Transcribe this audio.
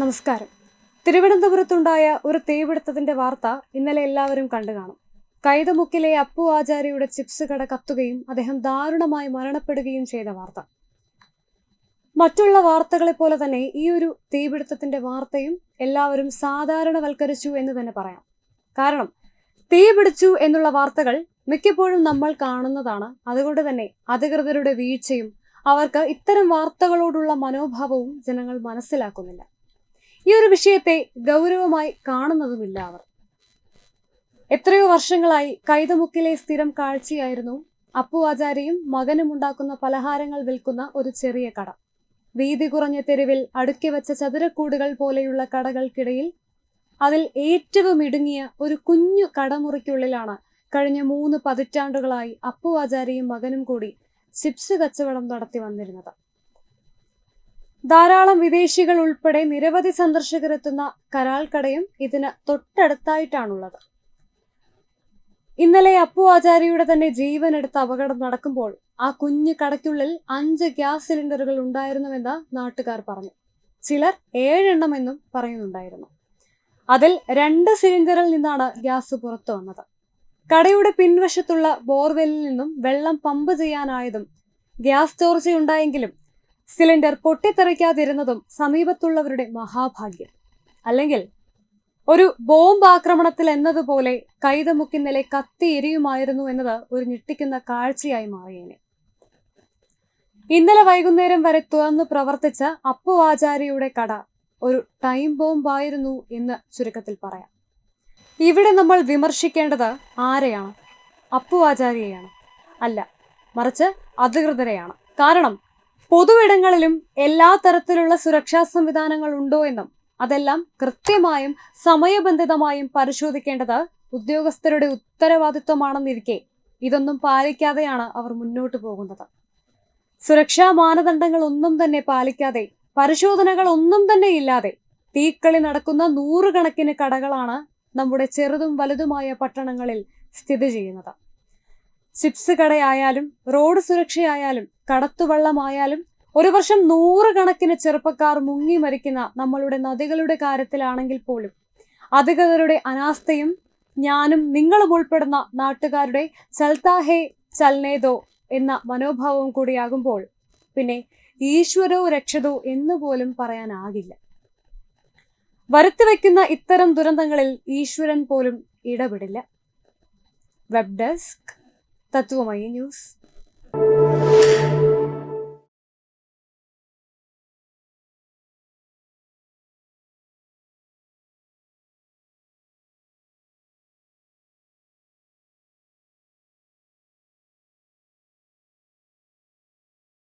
നമസ്കാരം. തിരുവനന്തപുരത്തുണ്ടായ ഒരു തീപിടുത്തത്തിന്റെ വാർത്ത ഇന്നലെ എല്ലാവരും കണ്ടു കാണും. കൈതമുക്കിലെ അപ്പു ആചാര്യയുടെ ചിപ്സ് കട കത്തുകയും അദ്ദേഹം ദാരുണമായി മരണപ്പെടുകയും ചെയ്ത വാർത്ത. മറ്റുള്ള വാർത്തകളെ പോലെ തന്നെ ഈ ഒരു തീപിടുത്തത്തിന്റെ വാർത്തയും എല്ലാവരും സാധാരണവൽക്കരിച്ചു എന്ന് തന്നെ പറയാം. കാരണം തീ പിടിച്ചു എന്നുള്ള വാർത്തകൾ മിക്കപ്പോഴും നമ്മൾ കാണുന്നതാണ്. അതുകൊണ്ട് തന്നെ അധികൃതരുടെ വീഴ്ചയും അവർക്ക് ഇത്തരം വാർത്തകളോടുള്ള മനോഭാവവും ജനങ്ങൾ മനസ്സിലാക്കുന്നില്ല. ഈ ഒരു വിഷയത്തെ ഗൗരവമായി കാണുന്നതുമില്ല അവർ. എത്രയോ വർഷങ്ങളായി കൈതമുക്കിലെ സ്ഥിരം കാഴ്ചയായിരുന്നു അപ്പു ആചാര്യയും മകനും ഉണ്ടാക്കുന്ന പലഹാരങ്ങൾ വിൽക്കുന്ന ഒരു ചെറിയ കട. വീതി കുറഞ്ഞ തെരുവിൽ അടുക്കി വച്ച ചതുരക്കൂടുകൾ പോലെയുള്ള കടകൾക്കിടയിൽ അതിൽ ഏറ്റവും ഇടുങ്ങിയ ഒരു കുഞ്ഞു കടമുറിക്കുള്ളിലാണ് കഴിഞ്ഞ മൂന്ന് പതിറ്റാണ്ടുകളായി അപ്പു ആചാര്യയും മകനും കൂടി ചിപ്സ് കച്ചവടം നടത്തി വന്നിരുന്നത്. ധാരാളം വിദേശികൾ ഉൾപ്പെടെ നിരവധി സന്ദർശകർ എത്തുന്ന കരാൾക്കടയും ഇതിന് തൊട്ടടുത്തായിട്ടാണുള്ളത്. ഇന്നലെ അപ്പു ആചാര്യയുടെ തന്നെ ജീവൻ എടുത്ത അപകടം നടക്കുമ്പോൾ ആ കുഞ്ഞു കടയ്ക്കുള്ളിൽ അഞ്ച് ഗ്യാസ് സിലിണ്ടറുകൾ ഉണ്ടായിരുന്നുവെന്ന് നാട്ടുകാർ പറഞ്ഞു. ചിലർ ഏഴെണ്ണം എന്നും പറയുന്നുണ്ടായിരുന്നു. അതിൽ രണ്ട് സിലിണ്ടറിൽ നിന്നാണ് ഗ്യാസ് പുറത്തു വന്നത്. കടയുടെ പിൻവശത്തുള്ള ബോർവെല്ലിൽ നിന്നും വെള്ളം പമ്പ് ചെയ്യാനായതും ഗ്യാസ് ചോർച്ചയുണ്ടായെങ്കിലും സിലിണ്ടർ പൊട്ടിത്തെറിക്കാതിരുന്നതും സമീപത്തുള്ളവരുടെ മഹാഭാഗ്യം. അല്ലെങ്കിൽ ഒരു ബോംബ് ആക്രമണത്തിൽ എന്നതുപോലെ കൈതമുക്കിന്നലെ കത്തി എരിയുമായിരുന്നു എന്നത് ഒരു ഞെട്ടിക്കുന്ന കാഴ്ചയായി മാറിയേനെ. ഇന്നലെ വൈകുന്നേരം വരെ തുറന്നു പ്രവർത്തിച്ച അപ്പു ആചാര്യയുടെ കട ഒരു ടൈം ബോംബായിരുന്നു എന്ന് ചുരുക്കത്തിൽ പറയാം. ഇവിടെ നമ്മൾ വിമർശിക്കേണ്ടത് ആരെയാണ്? അപ്പു ആചാര്യയാണ്. അല്ല മറിച്ച് അധികൃതരെയാണ്. കാരണം പൊതുവിടങ്ങളിലും എല്ലാ തരത്തിലുള്ള സുരക്ഷാ സംവിധാനങ്ങൾ ഉണ്ടോ എന്നും അതെല്ലാം കൃത്യമായും സമയബന്ധിതമായും പരിശോധിക്കേണ്ടത് ഉദ്യോഗസ്ഥരുടെ ഉത്തരവാദിത്വമാണെന്നിരിക്കെ ഇതൊന്നും പാലിക്കാതെയാണ് അവർ മുന്നോട്ട് പോകുന്നത്. സുരക്ഷാ മാനദണ്ഡങ്ങൾ ഒന്നും തന്നെ പാലിക്കാതെ പരിശോധനകൾ ഒന്നും തന്നെ ഇല്ലാതെ തീക്കളി നടക്കുന്ന നൂറുകണക്കിന് കടകളാണ് നമ്മുടെ ചെറുതും വലുതുമായ പട്ടണങ്ങളിൽ സ്ഥിതി ചെയ്യുന്നത്. ചിപ്സ് കടയായാലും റോഡ് സുരക്ഷയായാലും കടത്തുവള്ളമായാലും ഒരു വർഷം നൂറുകണക്കിന് ചെറുപ്പക്കാർ മുങ്ങി മരിക്കുന്ന നമ്മളുടെ നദികളുടെ കാര്യത്തിലാണെങ്കിൽ പോലും അധികൃതരുടെ അനാസ്ഥയും ഞാനും നിങ്ങളും ഉൾപ്പെടുന്ന നാട്ടുകാരുടെ ചൽത്താഹേ ചൽനേതോ എന്ന മനോഭാവവും കൂടിയാകുമ്പോൾ പിന്നെ ഈശ്വരോ രക്ഷതോ എന്ന് പോലും പറയാനാകില്ല. വരുത്തിവെക്കുന്ന ഇത്തരം ദുരന്തങ്ങളിൽ ഈശ്വരൻ പോലും ഇടപെടില്ല. Web desk தத்துவமய news